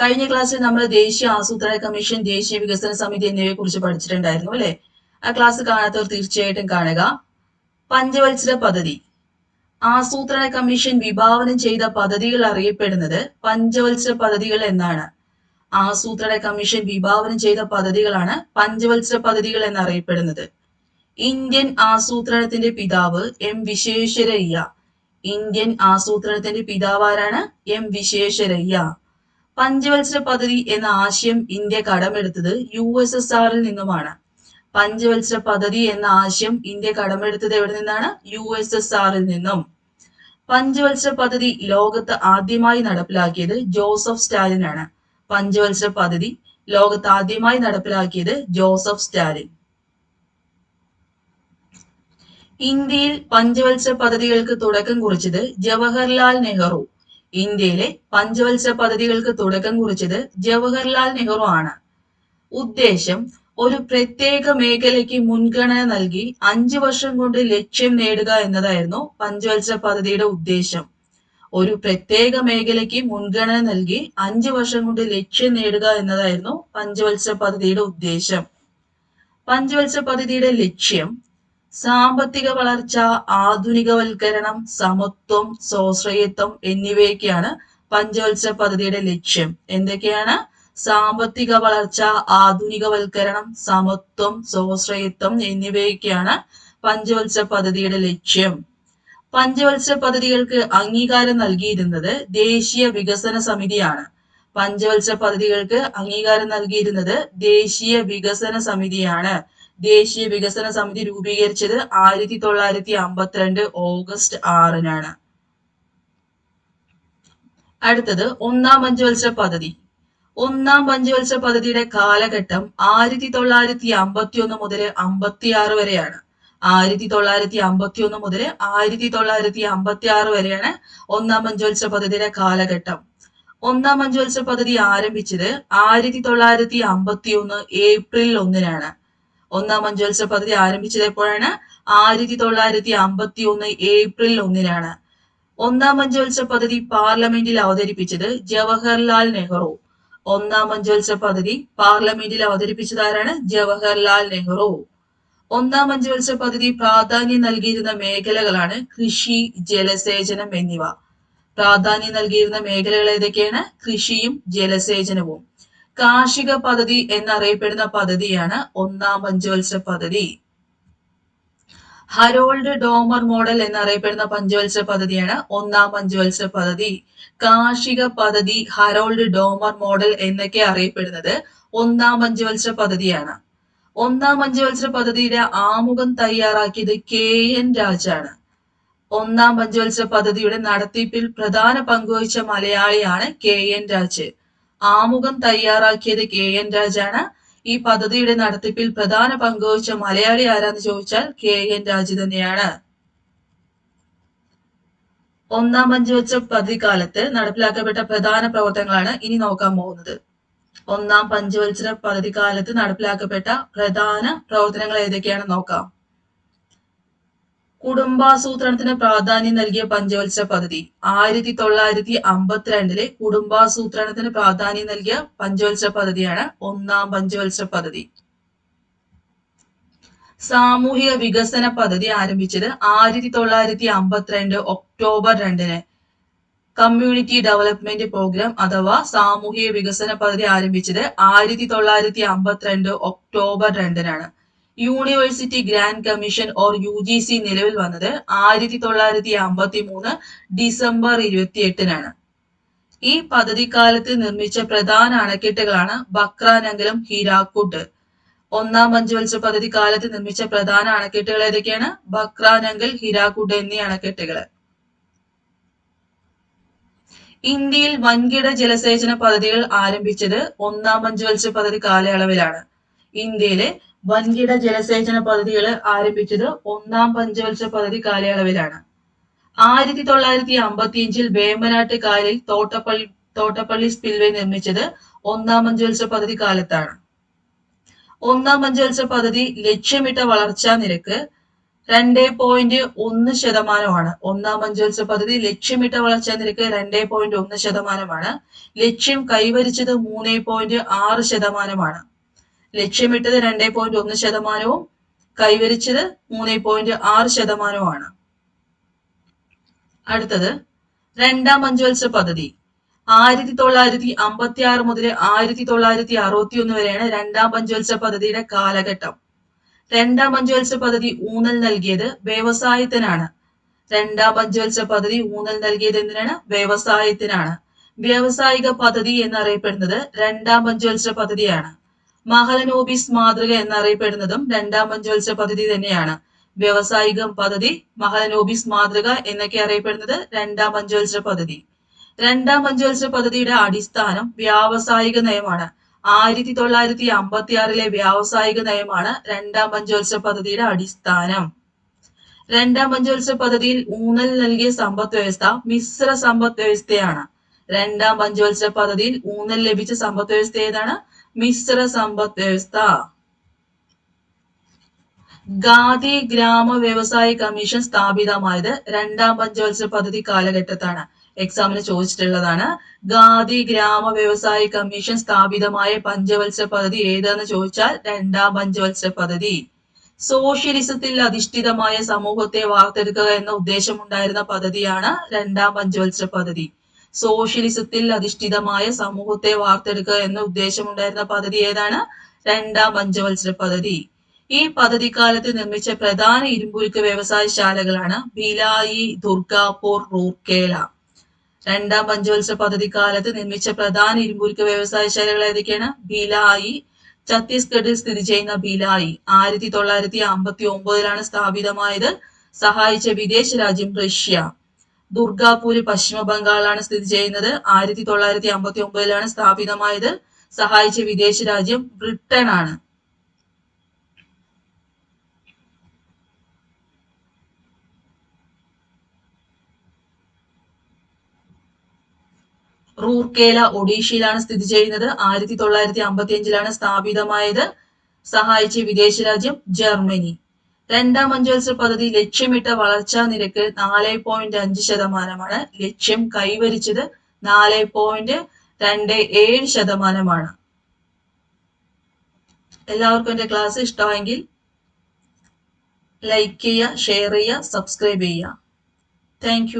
കഴിഞ്ഞ ക്ലാസ്സിൽ നമ്മൾ ദേശീയ ആസൂത്രണ കമ്മീഷൻ ദേശീയ വികസന സമിതി എന്നിവയെ കുറിച്ച് പഠിച്ചിട്ടുണ്ടായിരുന്നു അല്ലെ? ആ ക്ലാസ് കാണാത്തവർ തീർച്ചയായിട്ടും കാണുക. പഞ്ചവത്സര പദ്ധതി. ആസൂത്രണ കമ്മീഷൻ വിഭാവനം ചെയ്ത പദ്ധതികൾ അറിയപ്പെടുന്നത് പഞ്ചവത്സര പദ്ധതികൾ എന്നാണ്. ആസൂത്രണ കമ്മീഷൻ വിഭാവനം ചെയ്ത പദ്ധതികളാണ് പഞ്ചവത്സര പദ്ധതികൾ എന്നറിയപ്പെടുന്നത്. ഇന്ത്യൻ ആസൂത്രണത്തിന്റെ പിതാവ് എം വിശേഷരയ്യ ഇന്ത്യൻ ആസൂത്രണത്തിന്റെ പിതാവ് ആരാണ്? എം വിശ്വേശ്വരയ്യ. പഞ്ചവത്സര പദ്ധതി എന്ന ആശയം ഇന്ത്യ കടമെടുത്തത് യു എസ് എസ് ആറിൽ നിന്നുമാണ്. പഞ്ചവത്സര പദ്ധതി എന്ന ആശയം ഇന്ത്യ കടമെടുത്തത് എവിടെ നിന്നാണ്? യു എസ് എസ് ആറിൽ നിന്നും. പഞ്ചവത്സര പദ്ധതി ലോകത്ത് ആദ്യമായി നടപ്പിലാക്കിയത് ജോസഫ് സ്റ്റാലിൻ ആണ് പഞ്ചവത്സര പദ്ധതി ലോകത്ത് ആദ്യമായി നടപ്പിലാക്കിയത് ജോസഫ് സ്റ്റാലിൻ. ഇന്ത്യയിൽ പഞ്ചവത്സര പദ്ധതികൾക്ക് തുടക്കം കുറിച്ചത് ജവഹർലാൽ നെഹ്റു. ഇന്ത്യയിലെ പഞ്ചവത്സര പദ്ധതികൾക്ക് തുടക്കം കുറിച്ചത് ജവഹർലാൽ നെഹ്റു ആണ്. ഉദ്ദേശം ഒരു പ്രത്യേക മേഖലയ്ക്ക് മുൻഗണന നൽകി അഞ്ചു വർഷം കൊണ്ട് ലക്ഷ്യം നേടുക എന്നതായിരുന്നു പഞ്ചവത്സര പദ്ധതിയുടെ ഉദ്ദേശം. ഒരു പ്രത്യേക മേഖലയ്ക്ക് മുൻഗണന നൽകി അഞ്ചു വർഷം കൊണ്ട് ലക്ഷ്യം നേടുക എന്നതായിരുന്നു പഞ്ചവത്സര പദ്ധതിയുടെ ഉദ്ദേശം. പഞ്ചവത്സര പദ്ധതിയുടെ ലക്ഷ്യം സാമ്പത്തിക വളർച്ച ആധുനികവൽക്കരണം സമത്വം സ്വാശ്രയത്വം എന്നിവയൊക്കെയാണ് പഞ്ചവത്സര പദ്ധതിയുടെ ലക്ഷ്യം. എന്തൊക്കെയാണ്? സാമ്പത്തിക വളർച്ച ആധുനികവൽക്കരണം സമത്വം സ്വാശ്രയത്വം എന്നിവയൊക്കെയാണ് പഞ്ചവത്സര പദ്ധതിയുടെ ലക്ഷ്യം. പഞ്ചവത്സര പദ്ധതികൾക്ക് അംഗീകാരം നൽകിയിരുന്നത് ദേശീയ വികസന സമിതിയാണ്. പഞ്ചവത്സര പദ്ധതികൾക്ക് അംഗീകാരം നൽകിയിരുന്നത് ദേശീയ വികസന സമിതിയാണ്. ദേശീയ വികസന സമിതി രൂപീകരിച്ചത് ആയിരത്തി തൊള്ളായിരത്തി അമ്പത്തിരണ്ട് ഓഗസ്റ്റ് ആറിനാണ്. അടുത്തത് ഒന്നാം പഞ്ചവത്സര പദ്ധതി. ഒന്നാം പഞ്ചവത്സര പദ്ധതിയുടെ കാലഘട്ടം ആയിരത്തി തൊള്ളായിരത്തി അമ്പത്തി ഒന്ന് മുതൽ അമ്പത്തി ആറ് വരെയാണ്. ആയിരത്തി തൊള്ളായിരത്തി അമ്പത്തി ഒന്ന് മുതൽ ആയിരത്തി തൊള്ളായിരത്തി അമ്പത്തി ആറ് വരെയാണ് ഒന്നാം പഞ്ചവത്സര പദ്ധതിയുടെ കാലഘട്ടം. ഒന്നാം പഞ്ചവത്സര പദ്ധതി ആരംഭിച്ചത് ആയിരത്തി തൊള്ളായിരത്തി അമ്പത്തി ഒന്ന് ഏപ്രിൽ ഒന്നിനാണ്. ഒന്നാം പഞ്ചവത്സര പദ്ധതി ആരംഭിച്ചത് എപ്പോഴാണ് ആയിരത്തി തൊള്ളായിരത്തി അമ്പത്തി ഒന്ന് ഏപ്രിൽ ഒന്നിനാണ്. ഒന്നാം പഞ്ചവത്സര പദ്ധതി പാർലമെന്റിൽ അവതരിപ്പിച്ചത് ജവഹർലാൽ നെഹ്റു. ഒന്നാം പഞ്ചവത്സര പദ്ധതി പാർലമെന്റിൽ അവതരിപ്പിച്ചത് ആരാണ്? ജവഹർലാൽ നെഹ്റു. ഒന്നാം പഞ്ചവത്സര പദ്ധതി പ്രാധാന്യം നൽകിയിരുന്ന മേഖലകളാണ് കൃഷി ജലസേചനം എന്നിവ. പ്രാധാന്യം നൽകിയിരുന്ന മേഖലകൾ ഏതൊക്കെയാണ്? കൃഷിയും ജലസേചനവും. കാർഷിക പദ്ധതി എന്നറിയപ്പെടുന്ന പദ്ധതിയാണ് ഒന്നാം പഞ്ചവത്സര പദ്ധതി. ഹരോൾഡ് ഡോമർ മോഡൽ എന്നറിയപ്പെടുന്ന പഞ്ചവത്സര പദ്ധതിയാണ് ഒന്നാം പഞ്ചവത്സര പദ്ധതി. കാർഷിക പദ്ധതി ഹരോൾഡ് ഡോമർ മോഡൽ എന്നൊക്കെ അറിയപ്പെടുന്നത് ഒന്നാം പഞ്ചവത്സര പദ്ധതിയാണ്. ഒന്നാം പഞ്ചവത്സര പദ്ധതിയുടെ ആമുഖം തയ്യാറാക്കിയത് കെ എൻ രാജാണ്. ഒന്നാം പഞ്ചവത്സര പദ്ധതിയുടെ നടത്തിപ്പിൽ പ്രധാന പങ്കുവഹിച്ച മലയാളിയാണ് കെ എൻ രാജ്. ആമുഖം തയ്യാറാക്കിയത് കെ എൻ രാജാണ്. ഈ പദ്ധതിയുടെ നടത്തിപ്പിൽ പ്രധാന പങ്കുവച്ച മലയാളി ആരാന്ന് ചോദിച്ചാൽ കെ എൻ രാജു തന്നെയാണ്. ഒന്നാം പഞ്ചവത്സര പദ്ധതി കാലത്ത് നടപ്പിലാക്കപ്പെട്ട പ്രധാന പ്രവർത്തനങ്ങളാണ് ഇനി നോക്കാൻ പോകുന്നത്. ഒന്നാം പഞ്ചവത്സര പദ്ധതി കാലത്ത് നടപ്പിലാക്കപ്പെട്ട പ്രധാന പ്രവർത്തനങ്ങൾ ഏതൊക്കെയാണെന്ന് നോക്കാം. കുടുംബാസൂത്രണത്തിന് പ്രാധാന്യം നൽകിയ പഞ്ചവത്സര പദ്ധതി. ആയിരത്തി തൊള്ളായിരത്തി അമ്പത്തിരണ്ടിലെ കുടുംബാസൂത്രണത്തിന് പ്രാധാന്യം നൽകിയ പഞ്ചവത്സര പദ്ധതിയാണ് ഒന്നാം പഞ്ചവത്സര പദ്ധതി. സാമൂഹിക വികസന പദ്ധതി ആരംഭിച്ചത് ആയിരത്തി തൊള്ളായിരത്തി അമ്പത്തിരണ്ട് ഒക്ടോബർ രണ്ടിന്. കമ്മ്യൂണിറ്റി ഡെവലപ്മെന്റ് പ്രോഗ്രാം അഥവാ സാമൂഹിക വികസന പദ്ധതി ആരംഭിച്ചത് ആയിരത്തി തൊള്ളായിരത്തി അമ്പത്തിരണ്ട് ഒക്ടോബർ രണ്ടിനാണ്. University grant commission or U G C നിലവിൽ വന്നത് ആയിരത്തി തൊള്ളായിരത്തി അമ്പത്തി മൂന്ന് ഡിസംബർ ഇരുപത്തി എട്ടിനാണ് ഈ പദ്ധതിക്കാലത്ത് നിർമ്മിച്ച പ്രധാന അണക്കെട്ടുകളാണ് ബക്രാനങ്കലം ഹീരാക്കുട്ട്. ഒന്നാം പഞ്ചവത്സര പദ്ധതി കാലത്ത് നിർമ്മിച്ച പ്രധാന അണക്കെട്ടുകൾ ഏതൊക്കെയാണ്? ബക്രാനങ്കൽ ഹിരാക്കുട്ട് എന്നീ അണക്കെട്ടുകൾ ഇന്ത്യയിൽ വൻകിട ജലസേചന പദ്ധതികൾ ആരംഭിച്ചത് ഒന്നാം പഞ്ചവത്സര പദ്ധതി കാലയളവിലാണ്. ഇന്ത്യയിലെ വൻകിട ജലസേചന പദ്ധതികൾ ആരംഭിച്ചത് ഒന്നാം പഞ്ചവത്സര പദ്ധതി കാലയളവിലാണ്. ആയിരത്തി തൊള്ളായിരത്തി അമ്പത്തിയഞ്ചിൽ വേമ്പനാട്ട് കായലിൽ തോട്ടപ്പള്ളി തോട്ടപ്പള്ളി സ്പിൽവേ നിർമ്മിച്ചത് ഒന്നാം പഞ്ചവത്സര പദ്ധതി കാലത്താണ്. ഒന്നാം പഞ്ചവത്സര പദ്ധതി ലക്ഷ്യമിട്ട വളർച്ചാ നിരക്ക് രണ്ട് പോയിന്റ് ഒന്ന് ശതമാനമാണ്. ഒന്നാം പഞ്ചവത്സര പദ്ധതി ലക്ഷ്യമിട്ട വളർച്ചാ നിരക്ക് രണ്ട് പോയിന്റ് ഒന്ന് ശതമാനമാണ്. ലക്ഷ്യം കൈവരിച്ചത് മൂന്ന് പോയിന്റ് ആറ് ശതമാനമാണ്. ലക്ഷ്യമിട്ടത് രണ്ടേ പോയിന്റ് ഒന്ന് ശതമാനവും കൈവരിച്ചത് മൂന്നേ പോയിന്റ് ആറ് ശതമാനവുമാണ്. അടുത്തത് രണ്ടാം പഞ്ചവത്സര പദ്ധതി. ആയിരത്തി തൊള്ളായിരത്തി അമ്പത്തി ആറ് മുതൽ ആയിരത്തി തൊള്ളായിരത്തി അറുപത്തി ഒന്ന് വരെയാണ് രണ്ടാം പഞ്ചവത്സര പദ്ധതിയുടെ കാലഘട്ടം. രണ്ടാം പഞ്ചവത്സര പദ്ധതി ഊന്നൽ നൽകിയത് വ്യവസായത്തിനാണ്. രണ്ടാം പഞ്ചവത്സര പദ്ധതി ഊന്നൽ നൽകിയത് എന്തിനാണ്? വ്യവസായത്തിനാണ്. വ്യാവസായിക പദ്ധതി എന്നറിയപ്പെടുന്നത് രണ്ടാം പഞ്ചവത്സര പദ്ധതിയാണ്. മഹലനോബിസ് മാതൃക എന്നറിയപ്പെടുന്നതും രണ്ടാം പഞ്ചവത്സര പദ്ധതി തന്നെയാണ്. വ്യവസായിക പദ്ധതി മഹലനോബിസ് മാതൃക എന്നൊക്കെ അറിയപ്പെടുന്നത് രണ്ടാം പഞ്ചവത്സര പദ്ധതി. രണ്ടാം പഞ്ചവത്സര പദ്ധതിയുടെ അടിസ്ഥാനം വ്യാവസായിക നയമാണ്. ആയിരത്തി തൊള്ളായിരത്തി അമ്പത്തി ആറിലെ വ്യാവസായിക നയമാണ് രണ്ടാം പഞ്ചവത്സര പദ്ധതിയുടെ അടിസ്ഥാനം. രണ്ടാം പഞ്ചവത്സര പദ്ധതിയിൽ ഊന്നൽ നൽകിയ സമ്പദ് വ്യവസ്ഥ മിശ്ര സമ്പദ് വ്യവസ്ഥയാണ്. രണ്ടാം പഞ്ചവത്സര പദ്ധതിയിൽ ഊന്നൽ ലഭിച്ച സമ്പദ് വ്യവസ്ഥ ഏതാണ്? മിശ്ര സമ്പദ് വ്യവസ്ഥ. ഗാന്ധി ഗ്രാമ വ്യവസായ കമ്മീഷൻ സ്ഥാപിതമായത് രണ്ടാം പഞ്ചവത്സര പദ്ധതി കാലഘട്ടത്താണ്. എക്സാമിന് ചോദിച്ചിട്ടുള്ളതാണ്. ഗാന്ധി ഗ്രാമ വ്യവസായ കമ്മീഷൻ സ്ഥാപിതമായ പഞ്ചവത്സര പദ്ധതി ഏതെന്ന് ചോദിച്ചാൽ രണ്ടാം പഞ്ചവത്സര പദ്ധതി. സോഷ്യലിസത്തിൽ അധിഷ്ഠിതമായ സമൂഹത്തെ വാർത്തെടുക്കുക എന്ന ഉദ്ദേശമുണ്ടായിരുന്ന പദ്ധതിയാണ് രണ്ടാം പഞ്ചവത്സര പദ്ധതി. സോഷ്യലിസത്തിൽ അധിഷ്ഠിതമായ സമൂഹത്തെ വാർത്തെടുക്കുക എന്ന ഉദ്ദേശമുണ്ടായിരുന്ന പദ്ധതി ഏതാണ്? രണ്ടാം പഞ്ചവത്സര പദ്ധതി. ഈ പദ്ധതി പദ്ധതിക്കാലത്ത് നിർമ്മിച്ച പ്രധാന ഇരുമ്പുരുക്ക് വ്യവസായശാലകളാണ് ഭിലായി ദുർഗാപൂർ റൂർക്കേല രണ്ടാം പഞ്ചവത്സര പദ്ധതി പദ്ധതിക്കാലത്ത് നിർമ്മിച്ച പ്രധാന ഇരുമ്പുരുക്ക് വ്യവസായശാലകൾ ഏതൊക്കെയാണ്? ഭിലായി ഛത്തീസ്ഗഡിൽ സ്ഥിതി ചെയ്യുന്ന ഭിലായി ആയിരത്തി തൊള്ളായിരത്തി അമ്പത്തി ഒമ്പതിലാണ് സ്ഥാപിതമായത്. സഹായിച്ച വിദേശ രാജ്യം റഷ്യ. ദുർഗാപൂര് പശ്ചിമ ബംഗാളിലാണ് സ്ഥിതി ചെയ്യുന്നത്. ആയിരത്തി തൊള്ളായിരത്തി അമ്പത്തി ഒമ്പതിലാണ് സ്ഥാപിതമായത്. സഹായിച്ച വിദേശ രാജ്യം ബ്രിട്ടൻ ആണ്. റൂർക്കേല ഒഡീഷയിലാണ് സ്ഥിതി ചെയ്യുന്നത്. ആയിരത്തി തൊള്ളായിരത്തി അമ്പത്തി അഞ്ചിലാണ് സ്ഥാപിതമായത്. സഹായിച്ച വിദേശ രാജ്യം ജർമ്മനി. രണ്ടാം പഞ്ചവത്സര പദ്ധതി ലക്ഷ്യമിട്ട വളർച്ചാ നിരക്ക് നാല് പോയിന്റ് അഞ്ച് ശതമാനമാണ്. ലക്ഷ്യം കൈവരിച്ചത് നാല് പോയിന്റ് രണ്ട് ഏഴ് ശതമാനമാണ്. എല്ലാവർക്കും എന്റെ ക്ലാസ് ഇഷ്ടമായെങ്കിൽ ലൈക്ക് ചെയ്യുക ഷെയർ ചെയ്യുക സബ്സ്ക്രൈബ് ചെയ്യുക. താങ്ക്